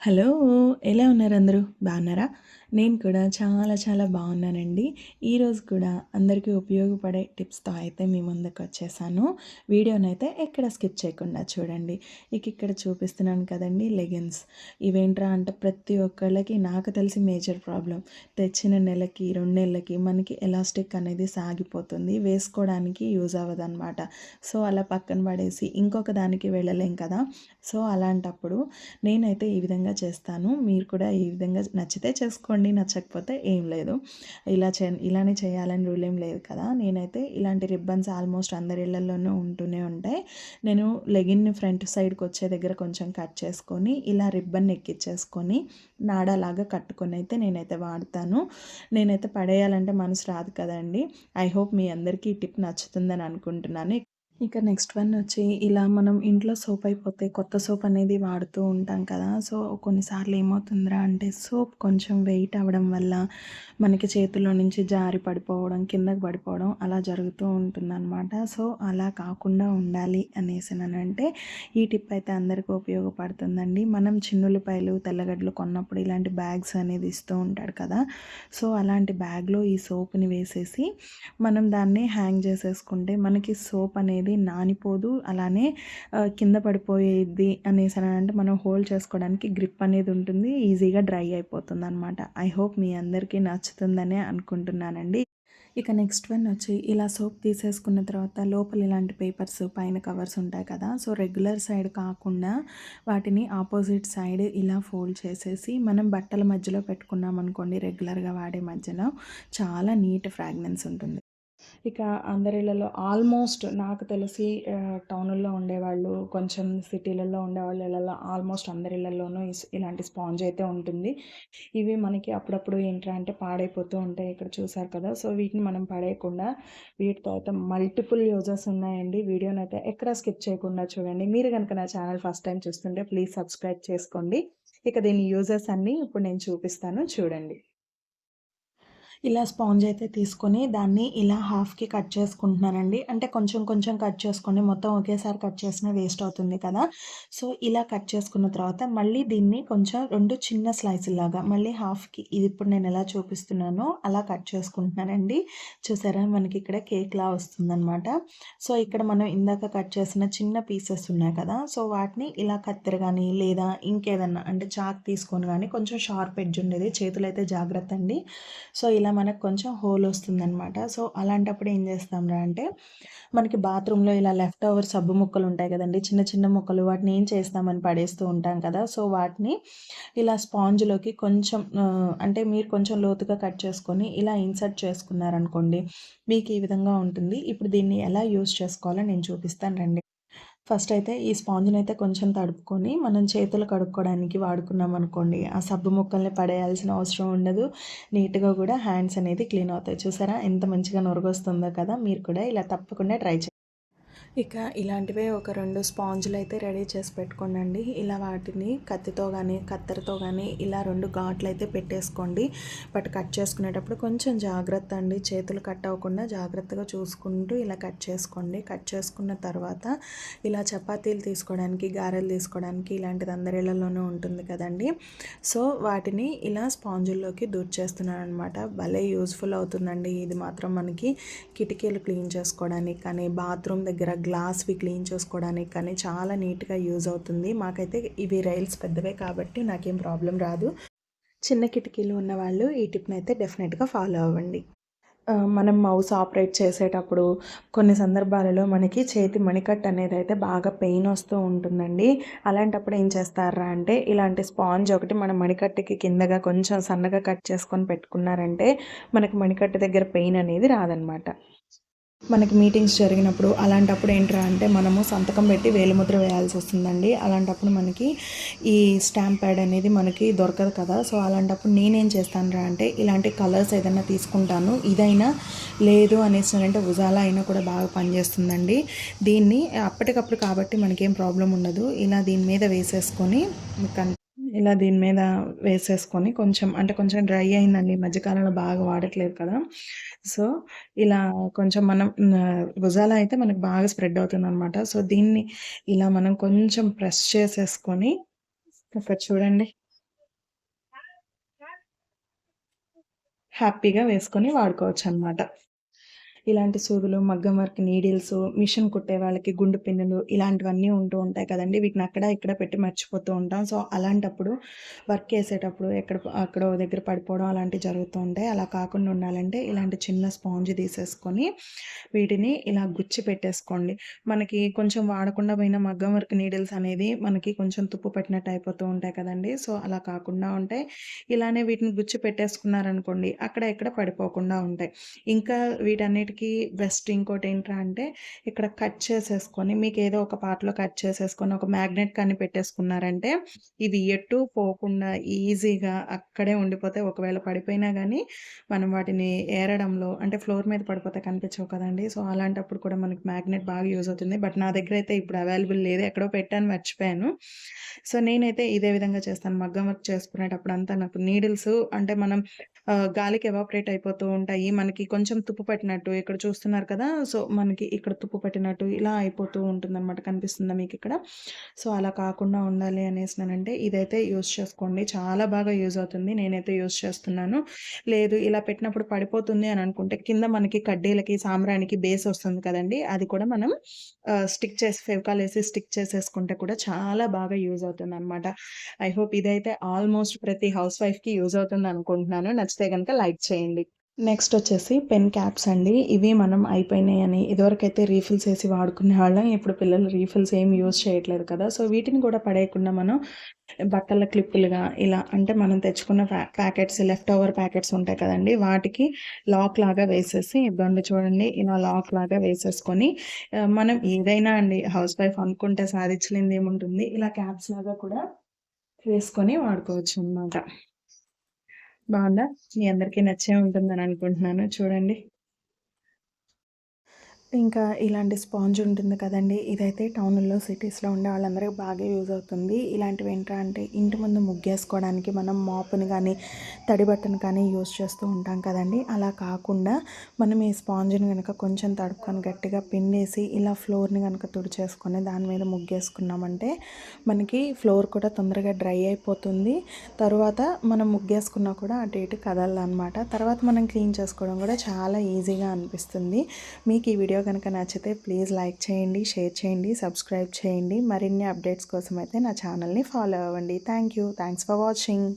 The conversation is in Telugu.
హలో ఎలా ఉన్నారు అందరూ? బాగున్నారా? నేను కూడా చాలా చాలా బాగున్నానండి. ఈరోజు కూడా అందరికీ ఉపయోగపడే టిప్స్తో అయితే మీ ముందుకు వచ్చేసాను. వీడియోనైతే ఎక్కడ స్కిప్ చేయకుండా చూడండి. ఇక ఇక్కడ చూపిస్తున్నాను కదండి లెగిన్స్. ఇవేంట్రా అంటే ప్రతి ఒక్కళ్ళకి నాకు తెలిసి మేజర్ ప్రాబ్లం తెచ్చిన నెలకి రెండు నెలలకి మనకి ఎలాస్టిక్ అనేది సాగిపోతుంది. వేసుకోవడానికి యూజ్ అవ్వదనమాట సో అలా పక్కన పడేసి ఇంకొక దానికి వెళ్ళలేం కదా? సో అలాంటప్పుడు నేనైతే ఈ విధంగా విధంగా చేస్తాను. మీరు కూడా ఈ విధంగా నచ్చితే చేసుకోండి నచ్చకపోతే ఏం లేదు. ఇలా చే ఇలానే చేయాలని రూల్ ఏం లేదు కదా. నేనైతే ఇలాంటి రిబ్బన్స్ ఆల్మోస్ట్ అందరి ఇళ్ళలోనూ ఉంటూనే ఉంటాయి. నేను లెగిన్ని ఫ్రంట్ సైడ్కి వచ్చే దగ్గర కొంచెం కట్ చేసుకొని ఇలా రిబ్బన్ ఎక్కిచ్చేసుకొని నాడాలాగా కట్టుకొని అయితే నేనైతే వాడతాను. నేనైతే పడేయాలంటే మనసు రాదు కదండి. ఐ హోప్ మీ అందరికీ ఈ టిప్ నచ్చుతుందని అనుకుంటున్నాను. ఇక నెక్స్ట్ వన్ వచ్చి ఇలా మనం ఇంట్లో సోప్ అయిపోతే కొత్త సోప్ అనేది వాడుతూ ఉంటాం కదా. సో కొన్నిసార్లు ఏమవుతుందిరా అంటే సోప్ కొంచెం వెయిట్ అవ్వడం వల్ల మనకి చేతిలో నుంచి జారి పడిపోవడం కిందకి పడిపోవడం అలా జరుగుతూ ఉంటుందన్నమాట. సో అలా కాకుండా ఉండాలి అనేసి అంటే ఈ టిప్ అయితే అందరికీ ఉపయోగపడుతుందండి. మనం చిన్నులపాయలు తెల్లగడ్డలు కొన్నప్పుడు ఇలాంటి బ్యాగ్స్ అనేది ఇస్తూ ఉంటాడు కదా. సో అలాంటి బ్యాగ్లో ఈ సోప్ని వేసేసి మనం దాన్ని హ్యాంగ్ చేసేసుకుంటే మనకి సోప్ అనేది అనేది నానిపోదు. అలానే కింద పడిపోయేది అనేసి అని అంటే మనం హోల్డ్ చేసుకోవడానికి గ్రిప్ అనేది ఉంటుంది. ఈజీగా డ్రై అయిపోతుంది అనమాట ఐ హోప్ మీ అందరికీ నచ్చుతుందనే అనుకుంటున్నానండి. ఇక నెక్స్ట్ వన్ వచ్చి ఇలా సోప్ తీసేసుకున్న తర్వాత లోపల ఇలాంటి పేపర్స్ పైన కవర్స్ ఉంటాయి కదా సో రెగ్యులర్ సైడ్ కాకుండా వాటిని ఆపోజిట్ సైడ్ ఇలా ఫోల్డ్ చేసేసి మనం బట్టల మధ్యలో పెట్టుకున్నాం అనుకోండి రెగ్యులర్గా వాడే మధ్యలో చాలా నీట్ ఫ్రాగ్నెన్స్ ఉంటుంది. ఇక అందరిలలో ఆల్మోస్ట్ నాకు తెలిసి టౌన్లో ఉండేవాళ్ళు కొంచెం సిటీలలో ఉండేవాళ్ళు ఇళ్ళలో ఆల్మోస్ట్ అందరిలలోనూ ఇలాంటి స్పాంజ్ అయితే ఉంటుంది. ఇవి మనకి అప్పుడప్పుడు ఏంటంటే అంటే పాడైపోతూ ఉంటాయి ఇక్కడ చూసారు కదా. సో వీటిని మనం పడేయకుండా వీటితో అయితే మల్టిపుల్ యూజెస్ ఉన్నాయండి. వీడియోని అయితే ఎక్కడ స్కిప్ చేయకుండా చూడండి. మీరు కనుక నా ఛానల్ ఫస్ట్ టైం చూస్తుంటే ప్లీజ్ సబ్స్క్రైబ్ చేసుకోండి. ఇక దీని యూజెస్ అన్నీ ఇప్పుడు నేను చూపిస్తాను. చూడండి. ఇలా స్పాంజ్ అయితే తీసుకొని దాన్ని ఇలా హాఫ్కి కట్ చేసుకుంటున్నానండి. అంటే కొంచెం కొంచెం కట్ చేసుకోండి మొత్తం ఒకేసారి కట్ చేసిన వేస్ట్ అవుతుంది కదా. సో ఇలా కట్ చేసుకున్న తర్వాత మళ్ళీ దీన్ని కొంచెం రెండు చిన్న స్లైస్ లాగా మళ్ళీ హాఫ్కి ఇది ఇప్పుడు నేను ఎలా చూపిస్తున్నానో అలా కట్ చేసుకుంటున్నానండి. చూసారా? మనకి ఇక్కడ కేక్లా వస్తుందన్నమాట. సో ఇక్కడ మనం ఇందాక కట్ చేసిన చిన్న పీసెస్ ఉన్నాయి కదా. సో వాటిని ఇలా కత్తెర కానీ లేదా ఇంకేదన్నా అంటే చాక్ తీసుకొని కానీ కొంచెం షార్ప్ ఎడ్జ్ ఉండేది. చేతులు అయితే జాగ్రత్త అండి సో ఇలా ఇలా మనకు కొంచెం హోల్ వస్తుందన్నమాట. సో అలాంటప్పుడు ఏం చేస్తాంరా అంటే మనకి బాత్రూంలో ఇలా లెఫ్ట్ ఓవర్ సబ్బు ముక్కలు ఉంటాయి కదండి. చిన్న చిన్న ముక్కలు వాటిని ఏం చేస్తామని పడేస్తూ ఉంటాం కదా. సో వాటిని ఇలా స్పాంజ్లోకి కొంచెం అంటే మీరు కొంచెం లోతుగా కట్ చేసుకొని ఇలా ఇన్సర్ట్ చేసుకున్నారనుకోండి మీకు ఈ విధంగా ఉంటుంది. ఇప్పుడు దీన్ని ఎలా యూస్ చేసుకోవాలో నేను చూపిస్తాను రండి. ఫస్ట్ అయితే ఈ స్పాంజ్ని అయితే కొంచెం తడుపుకొని మనం చేతులు కడుక్కోవడానికి వాడుకున్నాం అనుకోండి ఆ సబ్బు ముక్కల్ని పడేయాల్సిన అవసరం ఉండదు. నీట్గా కూడా హ్యాండ్స్ అనేది క్లీన్ అవుతాయి. చూసారా? ఎంత మంచిగా నొరగొస్తుందో కదా! మీరు కూడా ఇలా తప్పకుండా ట్రై చేయండి ఇక ఇలాంటివే ఒక రెండు స్పాంజులు అయితే రెడీ చేసి పెట్టుకోండి ఇలా వాటిని కత్తితో కానీ కత్తెరతో కానీ ఇలా రెండు ఘాట్లు అయితే పెట్టేసుకోండి. బట్ కట్ చేసుకునేటప్పుడు కొంచెం జాగ్రత్త అండి. చేతులు కట్ అవ్వకుండా జాగ్రత్తగా చూసుకుంటూ ఇలా కట్ చేసుకోండి. కట్ చేసుకున్న తర్వాత ఇలా చపాతీలు తీసుకోవడానికి గారెలు తీసుకోవడానికి ఇలాంటిది అందరిళ్ళలోనూ ఉంటుంది కదండి. సో వాటిని ఇలా స్పాంజుల్లోకి దూర్చేస్తున్నాను అనమాట భలే యూజ్ఫుల్ అవుతుందండి. ఇది మాత్రం మనకి కిటికీలు క్లీన్ చేసుకోవడానికి కానీ బాత్రూమ్ దగ్గర గ్లాస్వి క్లీన్ చేసుకోవడానికి కానీ చాలా నీట్గా యూజ్ అవుతుంది. మాకైతే ఇవి రైల్స్ పెద్దవే కాబట్టి నాకేం ప్రాబ్లం రాదు. చిన్న కిటికీలు ఉన్న వాళ్ళు ఈ టిప్ని అయితే డెఫినెట్గా ఫాలో అవ్వండి. మనం మౌస్ ఆపరేట్ చేసేటప్పుడు కొన్ని సందర్భాలలో మనకి చేతి మణికట్ అనేది అయితే బాగా పెయిన్ వస్తూ ఉంటుందండి. అలాంటప్పుడు ఏం చేస్తారా అంటే ఇలాంటి స్పాంజ్ ఒకటి మన మణికట్టుకి కిందగా కొంచెం సన్నగా కట్ చేసుకొని పెట్టుకున్నారంటే మనకి మణికట్టు దగ్గర పెయిన్ అనేది రాదనమాట. మనకి మీటింగ్స్ జరిగినప్పుడు అలాంటప్పుడు ఏంట్రా అంటే మనము సంతకం పెట్టి వేలిముద్ర వేయాల్సి వస్తుందండి. అలాంటప్పుడు మనకి ఈ స్టాంప్ ప్యాడ్ అనేది మనకి దొరకదు కదా. సో అలాంటప్పుడు నేనేం చేస్తాను అంటే ఇలాంటి కలర్స్ ఏదైనా తీసుకుంటాను. ఇదైనా లేదు అనేసి అంటే అయినా కూడా బాగా పనిచేస్తుందండి. దీన్ని అప్పటికప్పుడు కాబట్టి మనకేం ప్రాబ్లం ఉండదు. ఇలా దీని మీద వేసేసుకొని ఇలా దీని మీద వేసేసుకొని కొంచెం అంటే కొంచెం డ్రై అయిందండి. మధ్యకాలంలో బాగా వాడట్లేదు కదా. సో ఇలా కొంచెం మనం భుజాల అయితే మనకు బాగా స్ప్రెడ్ అవుతుంది అనమాట సో దీన్ని ఇలా మనం కొంచెం ప్రెస్ చేసేసుకొని ఇక్కడ చూడండి. హ్యాపీగా వేసుకొని వాడుకోవచ్చు అనమాట ఇలాంటి సూదులు మగ్గం వర్క్ నీడిల్స్ మిషన్ కుట్టే వాళ్ళకి గుండు పిన్నులు ఇలాంటివన్నీ ఉంటూ ఉంటాయి కదండి. వీటిని అక్కడ ఇక్కడ పెట్టి మర్చిపోతూ ఉంటాం. సో అలాంటప్పుడు వర్క్ చేసేటప్పుడు ఎక్కడ అక్కడ దగ్గర పడిపోవడం అలాంటివి జరుగుతూ ఉంటాయి. అలా కాకుండా ఉండాలంటే ఇలాంటి చిన్న స్పాంజ్ తీసేసుకొని వీటిని ఇలా గుచ్చి పెట్టేసుకోండి. మనకి కొంచెం వాడకుండా పోయిన మగ్గం వర్క్ నీడిల్స్ అనేది మనకి కొంచెం తుప్పు పెట్టినట్టు అయిపోతూ ఉంటాయి కదండి. సో అలా కాకుండా ఉంటాయి ఇలానే వీటిని గుచ్చి పెట్టేసుకున్నారనుకోండి అక్కడ ఎక్కడ పడిపోకుండా ఉంటాయి. ఇంకా వీటన్నిటి వీటికి బెస్ట్ ఇంకోటి ఏంట్రా అంటే ఇక్కడ కట్ చేసేసుకొని మీకు ఏదో ఒక పార్ట్లో కట్ చేసేసుకొని ఒక మ్యాగ్నెట్ కానీ పెట్టేసుకున్నారంటే ఇవి ఎటు పోకుండా ఈజీగా అక్కడే ఉండిపోతే ఒకవేళ పడిపోయినా కానీ మనం వాటిని ఏరడంలో అంటే ఫ్లోర్ మీద పడిపోతే కనిపించవు కదండి. సో అలాంటప్పుడు కూడా మనకి మ్యాగ్నెట్ బాగా యూజ్ అవుతుంది. బట్ నా దగ్గర అయితే ఇప్పుడు అవైలబుల్ లేదు. ఎక్కడో పెట్టాను మర్చిపోయాను. సో నేనైతే ఇదే విధంగా చేస్తాను. మగ్గం వర్క్ చేసుకునేటప్పుడు అంతా నాకు నీడిల్స్ అంటే మనం గాలికి ఎవాపరేట్ అయిపోతూ ఉంటాయి. మనకి కొంచెం తుప్పు పట్టినట్టు ఇక్కడ చూస్తున్నారు కదా సో మనకి ఇక్కడ తుప్పు పట్టినట్టు ఇలా అయిపోతూ ఉంటుందన్నమాట కనిపిస్తుందా మీకు ఇక్కడ? సో అలా కాకుండా ఉండాలి అనేసినానంటే ఇదైతే యూస్ చేసుకోండి. చాలా బాగా యూజ్ అవుతుంది. నేనైతే యూజ్ చేస్తున్నాను. లేదు ఇలా పెట్టినప్పుడు పడిపోతుంది అని అనుకుంటే కింద మనకి కడ్డీలకి సాంబ్రానికి బేస్ వస్తుంది కదండి. అది కూడా మనం స్టిక్ చేసి ఫెవికాల్ వేసి స్టిక్ చేసేసుకుంటే కూడా చాలా బాగా యూజ్ అవుతుంది అనమాట ఐ హోప్ ఇదైతే ఆల్మోస్ట్ ప్రతి హౌస్ వైఫ్కి యూజ్ అవుతుంది అనుకుంటున్నాను. నచ్చితే కనుక లైక్ చేయండి. నెక్స్ట్ వచ్చేసి పెన్ క్యాప్స్ అండి. ఇవి మనం అయిపోయినాయి అని ఇదివరకైతే రీఫిల్స్ వేసి వాడుకునే వాళ్ళం. ఇప్పుడు పిల్లలు రీఫిల్స్ ఏం యూజ్ చేయట్లేదు కదా. సో వీటిని కూడా పడేయకుండా మనం బట్టల క్లిప్పులుగా ఇలా అంటే మనం తెచ్చుకున్న ప్యాకెట్స్ లెఫ్ట్ ఓవర్ ప్యాకెట్స్ ఉంటాయి కదండి. వాటికి లాక్ లాగా వేసేసి ఇబ్బంది చూడండి. ఇలా లాక్ లాగా వేసేసుకొని మనం ఏదైనా అండి హౌస్ వైఫ్ అనుకుంటే సాధించలేనిది ఏముంటుంది? ఇలా క్యాప్స్ లాగా కూడా వేసుకొని వాడుకోవచ్చు అనమాట బాగుందా? మీ అందరికీ నచ్చే ఉంటుందని అనుకుంటున్నాను. చూడండి. ఇంకా ఇలాంటి స్పాంజ్ ఉంటుంది కదండి. ఇదైతే టౌన్లో సిటీస్లో ఉండే వాళ్ళందరికీ బాగా యూజ్ అవుతుంది. ఇలాంటివి ఏంటంటే అంటే ఇంటి ముందు ముగ్గేసుకోవడానికి మనం మాపుని కానీ తడి బట్టను కానీ యూజ్ చేస్తూ ఉంటాం కదండి. అలా కాకుండా మనం ఈ స్పాంజ్ని కనుక కొంచెం తడుపుకొని గట్టిగా పిండేసి ఇలా ఫ్లోర్ని కనుక తుడిచేసుకొని దాని మీద ముగ్గేసుకున్నామంటే మనకి ఫ్లోర్ కూడా తొందరగా డ్రై అయిపోతుంది. తర్వాత మనం ముగ్గేసుకున్నా కూడా అటు ఇటు కదలనమాట తర్వాత మనం క్లీన్ చేసుకోవడం కూడా చాలా ఈజీగా అనిపిస్తుంది. మీకు ఈ వీడియో వీడియో కనుక నచ్చితే ప్లీజ్ లైక్ చేయండి షేర్ చేయండి సబ్స్క్రైబ్ చేయండి. మరిన్ని అప్డేట్స్ కోసం అయితే నా ఛానల్ని ఫాలో అవ్వండి. Thank you thanks for watching.